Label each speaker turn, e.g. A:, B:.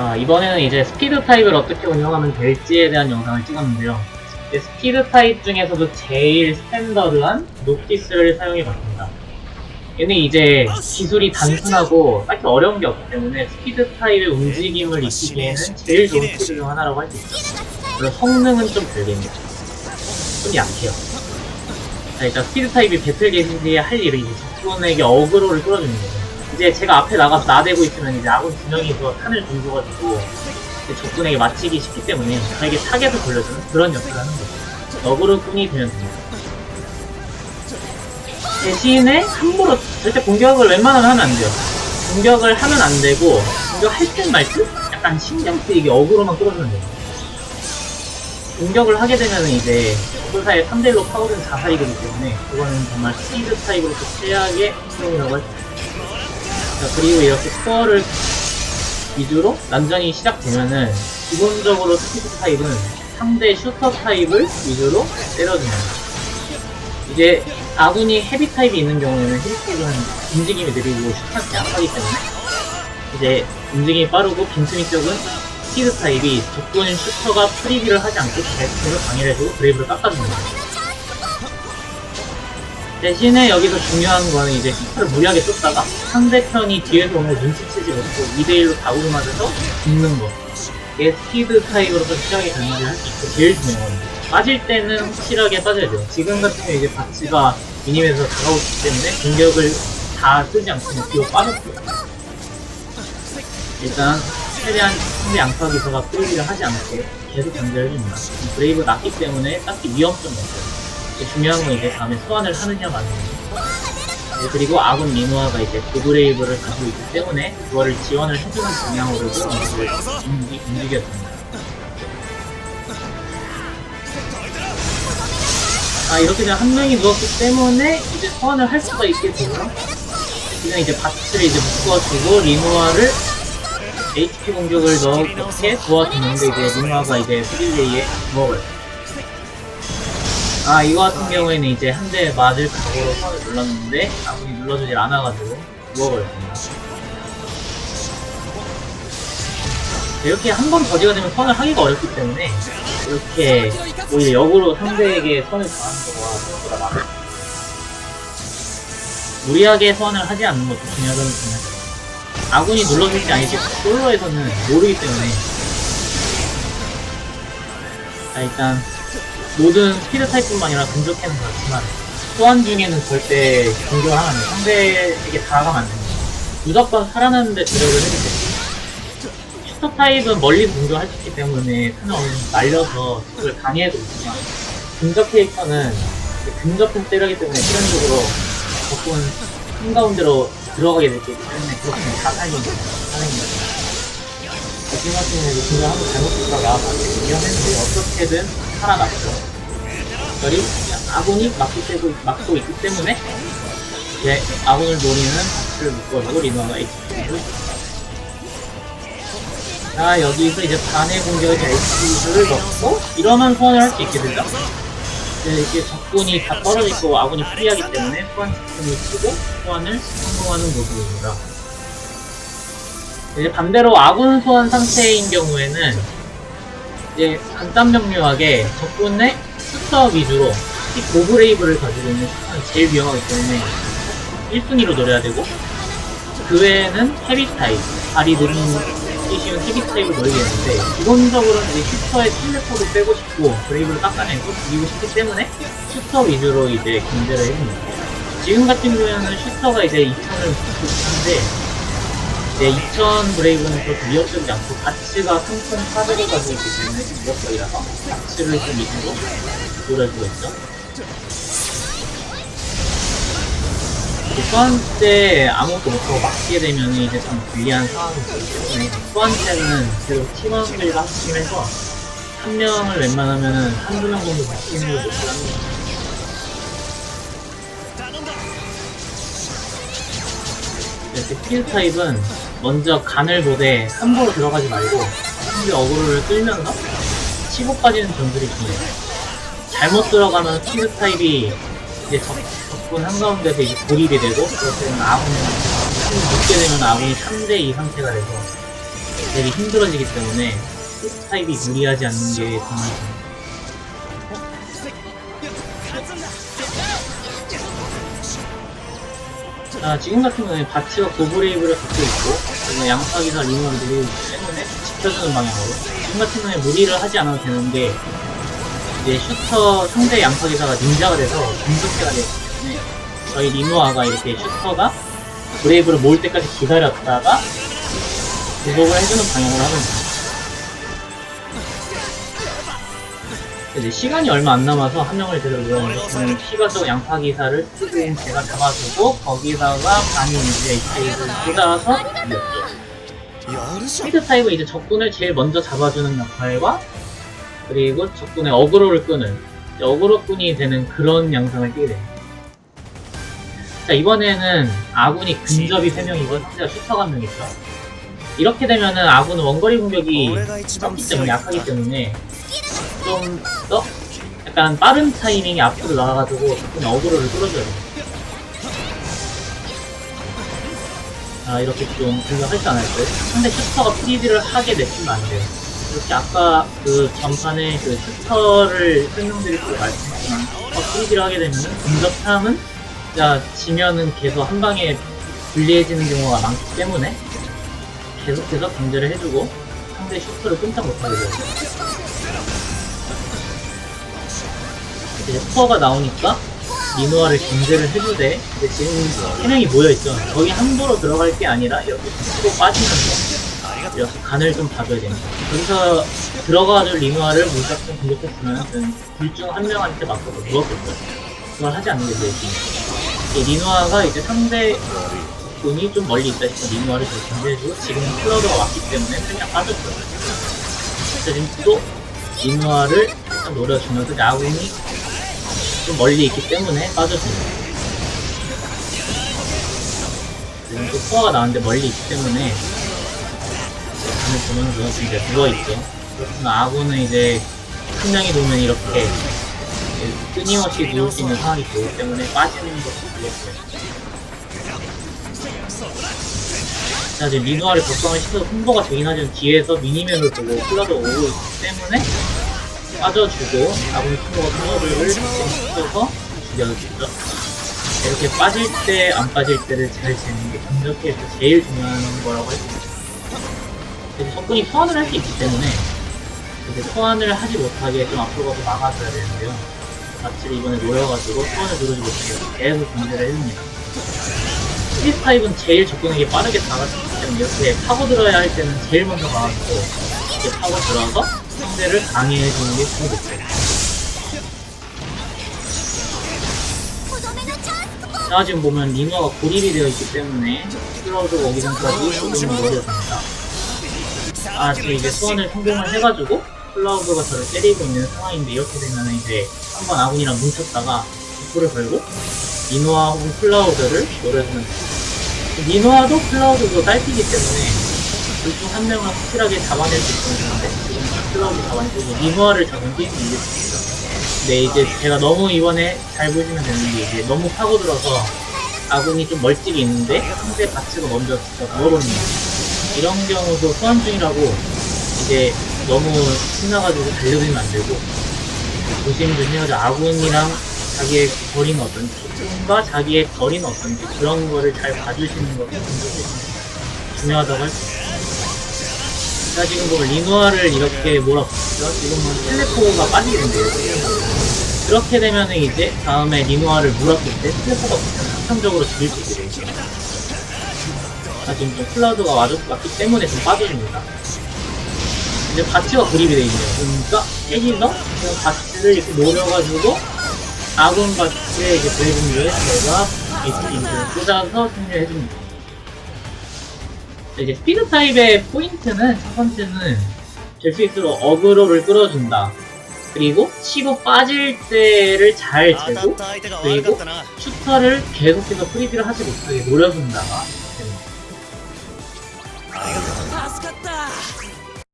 A: 아, 이번에는 이제 스피드 타입을 어떻게 운영하면 될지에 대한 영상을 찍었는데요. 스피드 타입 중에서도 제일 스탠더드한 노티스를 사용해봤습니다. 얘는 이제 기술이 단순하고 딱히 어려운 게 없기 때문에 스피드 타입의 움직임을 익히기에는 제일 좋은 스피드 중 하나라고 할 수 있죠. 물론 성능은 좀 별개입니다. 좀 약해요. 자, 일단 스피드 타입이 배틀 게시지에 할 일은 이제 적군에게 어그로를 끌어주는 거죠. 이제 제가 앞에 나가서 나대고 있으면 이제 아군 두 명이서 탄을 이제 적군에게 맞히기 쉽기 때문에 저에게 타겟을 돌려주는 그런 역할을 하는 거죠. 어그로꾼이 되면 됩니다. 대신에 함부로 절대 공격을 웬만하면 하면 안 돼요. 공격을 하면 안 되고 공격할 듯 말 듯 약간 신경 쓰이게 어그로만 끌어주면 돼요. 공격을 하게 되면 이제 적군사의 3대1로 파고든 자살이기 때문에 그거는 정말 스피드 타입으로서 최악의 수용이라고 할수 있어요. 자, 그리고 이렇게 스코어를 위주로 난전이 시작되면은 기본적으로 스피드 타입은 상대 슈터 타입을 위주로 때려줍니다. 이제 아군이 헤비 타입이 있는 경우에는 헤비 타입은 움직임이 느리고 슈터한테 약하기 때문에 이제 움직임이 빠르고 빈틈이 적은 스피드 타입이 적군 슈터가 프리비를 하지 않고 계속해서 방해를 해주고 브레이브를 깎아줍니다. 대신에 여기서 중요한 거는 이제 슈터를 무리하게 쏟다가 상대편이 뒤에서 걸 눈치채지 못하고 2대1로 다구를 맞아서 죽는 거. 이게 스피드 타입으로서 시작이 가능하게 할 수 있고 제일 중요한 겁니다. 빠질 때는 확실하게 빠져야 돼요. 지금 같은 경우 이제 바치가 미니맵에서 다가오기 때문에 공격을 다 쓰지 않고 뒤로 빠졌고요. 일단 최대한 상대 양파 기사가 프리비를 하지 않게 계속 견제해줍니다. 브레이브 낮기 때문에 딱히 위험성이 없어요. 중요한 건 이제 다음에 소환을 하느냐 마느냐. 네, 그리고 아군 리노아가 이제 고브레이브를 가지고 있기 때문에 그거를 지원을 해주는 방향으로도 움직여- 움직- 움직여줍니다. 아 이렇게 그냥 한 명이 누웠기 때문에 이제 소환을 할 수가 있게 되고요. 그냥 이제 바트를 이제 묶어주고 리노아를 HP 공격을 넣게 도와주는데 이제 리노아가 이제 스릴레이에 먹어요. 아 이거 같은 경우에는 이제 한 대 맞을 각오로 선을 눌렀는데 아군이 눌러주질 않아가지고 누워버렸습니다. 이렇게 한번 저지가 되면 선을 하기가 어렵기 때문에 이렇게 오히려 역으로 상대에게 선을 당하는 거가 생각보다 많아요. 무리하게 선을 하지 않는 것도 중요하다는 생각이 아군이 눌러줄지 아닐지 솔로에서는 모르기 때문에 자 일단 모든 스피드 타입뿐만 아니라 근접해는 그렇지만 소환 중에는 절대 공격을 안 돼요. 상대에게 다가가면 안 됩니다. 무조건 살아나는데 노력을 해야 돼요. 슈터 타입은 멀리 공격할 수 있기 때문에 정도 날려서 그걸 방해해도 있지만 근접 캐릭터는 근접해서 때리기 때문에 필연적으로 적군 한가운데로 들어가게 되기 때문에 그렇게 다 살리는 거예요. 지금 같은 경우에도 공격 한번 잘못했다가 위험했는데 어떻게든 살아났죠. 특별히 아군이 막고, 때고, 막고 있기 때문에 이제 아군을 노리는 박스를 묶어주고 리노가 HP를 자 여기서 이제 반의 공격을 HP를 넣고 이러면 소환을 할 수 있게 되죠. 이제 이렇게 적군이 다 떨어지고 아군이 프리하기 때문에 소환 시스템을 쓰고 소환을 성공하는 모습입니다. 이제 반대로 아군 소환 상태인 경우에는 이제 명료하게 적군의 슈터 위주로 이 고브레이브를 가지고 있는 슈터는 제일 위험하기 때문에 1순위로 노려야 되고 그 외에는 헤비 타입, 발이 느린 이 쉬운 헤비 타입을 노리겠는데 기본적으로는 이제 슈터의 텔레포도 빼고 싶고 브레이브를 깎아내고 죽이고 싶기 때문에 슈터 위주로 이제 견제를 해줍니다. 지금 같은 경우에는 슈터가 이제 2000을 붙고 있는데 이제 2000 브레이브는 그렇게 위협적이지 않고 가치가 3400을 가지고 있기 때문에 좀 위협적이라서 가치를 좀 위주로 노려주고 있죠. 소환 때 아무것도 못하고 막게 되면 이제 좀 불리한 상황이 있기 때문에 소환 때는 그래도 팀원들과 합심해서 한 명을 웬만하면은 한두 명 정도 바뀌는 걸 목표합니다. 이렇게 필 타입은 먼저 간을 보되 함부로 들어가지 말고 상대 어그로를 끌면서 치고 빠지는 전술이 중요해요. 잘못 들어가면 필 타입이 이제 적, 적군 한가운데서 이제 고립이 되고 그렇게 되면 아군이 힘이 붙게 되면 아군이 3대2 상태가 돼서 되게 힘들어지기 때문에 피드 타입이 무리하지 않는 게 정말 중요해요. 자, 지금 같은 경우에 바치가 고브레이브를 갖고 있고, 그리고 양파기사 있기 때문에 지켜주는 방향으로. 지금 같은 경우에 무리를 하지 않아도 되는데, 이제 슈터 상대 양파기사가 닌자가 돼서 공격해가 되기 때문에, 저희 리노아가 이렇게 슈터가 브레이브를 모을 때까지 기다렸다가, 구속을 해주는 방향으로 하면 돼요. 이제 시간이 얼마 안 남아서 한 명을 제대로 물었는데 저는 피가족 양파 기사를 최대한 제가 잡아주고 거기다가 반이 이제 쏟아서 이겼죠. 스피드 타입은 이제 적군을 제일 먼저 잡아주는 역할과 그리고 적군의 어그로를 끄는 어그로꾼이 되는 그런 양상을 띄게 됩니다. 자 이번에는 아군이 근접이 3명이고 상대가 슈터가 1명이죠. 이렇게 되면은 아군은 원거리 공격이 적기 때문에 약하기 때문에 좀 더 약간 빠른 타이밍에 앞으로 나와가지고 조금 어그로를 끌어줘야 돼요. 아 이렇게 좀 공격할 줄 알았어요. 상대 슈터가 프리즈를 하게 내주면 안 돼요. 이렇게 아까 그 전판에 그 슈터를 설명드릴 때 슈터 프리즈를 하게 되면 공격함은 진짜 지면은 계속 한 방에 불리해지는 경우가 많기 때문에 계속해서 견제를 해주고 상대 슈터를 끔짝 못하게 돼요. 이제 스코어가 나오니까 리노아를 견제를 해주되 이제 지금 세 명이 모여있죠. 거기 함부로 들어갈 게 아니라 이렇게 치고 빠지면서 이렇게 간을 좀 봐줘야 됩니다. 여기서 들어가가지고 리노아를 무작정 공격했으면 둘중 한 명한테 맞서서 누웠겠죠. 그걸 하지 않는 게. 이 리노아가 이제 상대 분이 좀 멀리 있다 싶으면 리노아를 잘 견제해주고 지금 클라우드가 왔기 때문에 그냥 빠졌죠. 그래서 지금 또 살짝 노려주면서 아군이 좀 멀리 있기 때문에 빠져줍니다. 지금 또 코어가 나왔는데 멀리 있기 때문에 눈을 보면서 이제 누워있죠. 그렇지만 아군은 이제 한 명이 놓으면 이렇게 끊임없이 누울 수 있는 상황이 되기 때문에 빠지는 것도 되겠고요. 자, 지금 리노아를 격방을 시켜서 홍보가 되긴 하지만 뒤에서 미니맵을 보고 플러드 오고 있기 때문에 빠져주고 아군이 친구가 플러드를 시켜서 죽여주죠. 이렇게 빠질 때, 안 빠질 때를 잘 재는 게 공격에서 제일 중요한 거라고 있어요. 그래서 적군이 소환을 할 수 있기 때문에 이렇게 소환을 하지 못하게 좀 앞으로 가서 막아줘야 되는데요. 마치를 이번에 노려가지고 소환을 누르지 못하게 계속 견제를 해줍니다. 타입은 제일 적군에게 빠르게 다가서기 때문에 이렇게 파고들어야 할 때는 제일 먼저 가가지고 이렇게 파고들어서 상대를 강해해주는 게 제일 좋죠. 자 지금 보면 리노가 고립이 되어 있기 때문에 클라우드 오기 전까지 조금만 노려줍니다. 아 지금 이제 소원을 성공을 해가지고 클라우드가 저를 때리고 있는 상황인데 이렇게 되면 이제 한번 아군이랑 뭉쳤다가 북부를 걸고 리노아 혹은 클라우드를 노려주면 돼요. 리노아도 클라우드도 딸피기 때문에 둘 중 한 명은 확실하게 잡아낼 수 있었는데 지금 클라우드 잡아내고 리노아를 잡은 게수 있죠. 근데 이제 제가 너무 이번에 잘 보시면 되는 게 이제 너무 파고들어서 아군이 좀 멀찍이 있는데 상대 바치가 먼저 진짜 누워버립니다. 이런 경우도 소환 중이라고 이제 너무 신나가지고 달려들면 안 되고 조심조심 해가지고 아군이랑 자기의 거리는 어떤지 조금과 자기의 거리는 어떤지 그런 거를 잘 봐주시는 것도 중요하다고 할 수 있어요. 자 지금 보면 리노아를 이렇게 몰아붙였죠. 지금은 텔레포가 빠지게 된대요. 그렇게 되면은 이제 다음에 리노아를 물었을 때 텔레포가 한정적으로 죽일 수 되죠. 자 지금 좀 클라우드가 와줬, 왔기 때문에 좀 빠져줍니다. 이제 바치가 그립이 돼 있네요. 그러니까 그냥 바치를 이렇게 노려가지고 아군 바치의 이제 브레이브를 제가 이스팀을 꽂아서 승리를 해줍니다. 이제 스피드 타입의 포인트는 첫 번째는 될 수 있도록 어그로를 끌어준다. 그리고 치고 빠질 때를 잘 재고 그리고 슈터를 계속해서 프리딜을 하지 못하게 노려준다가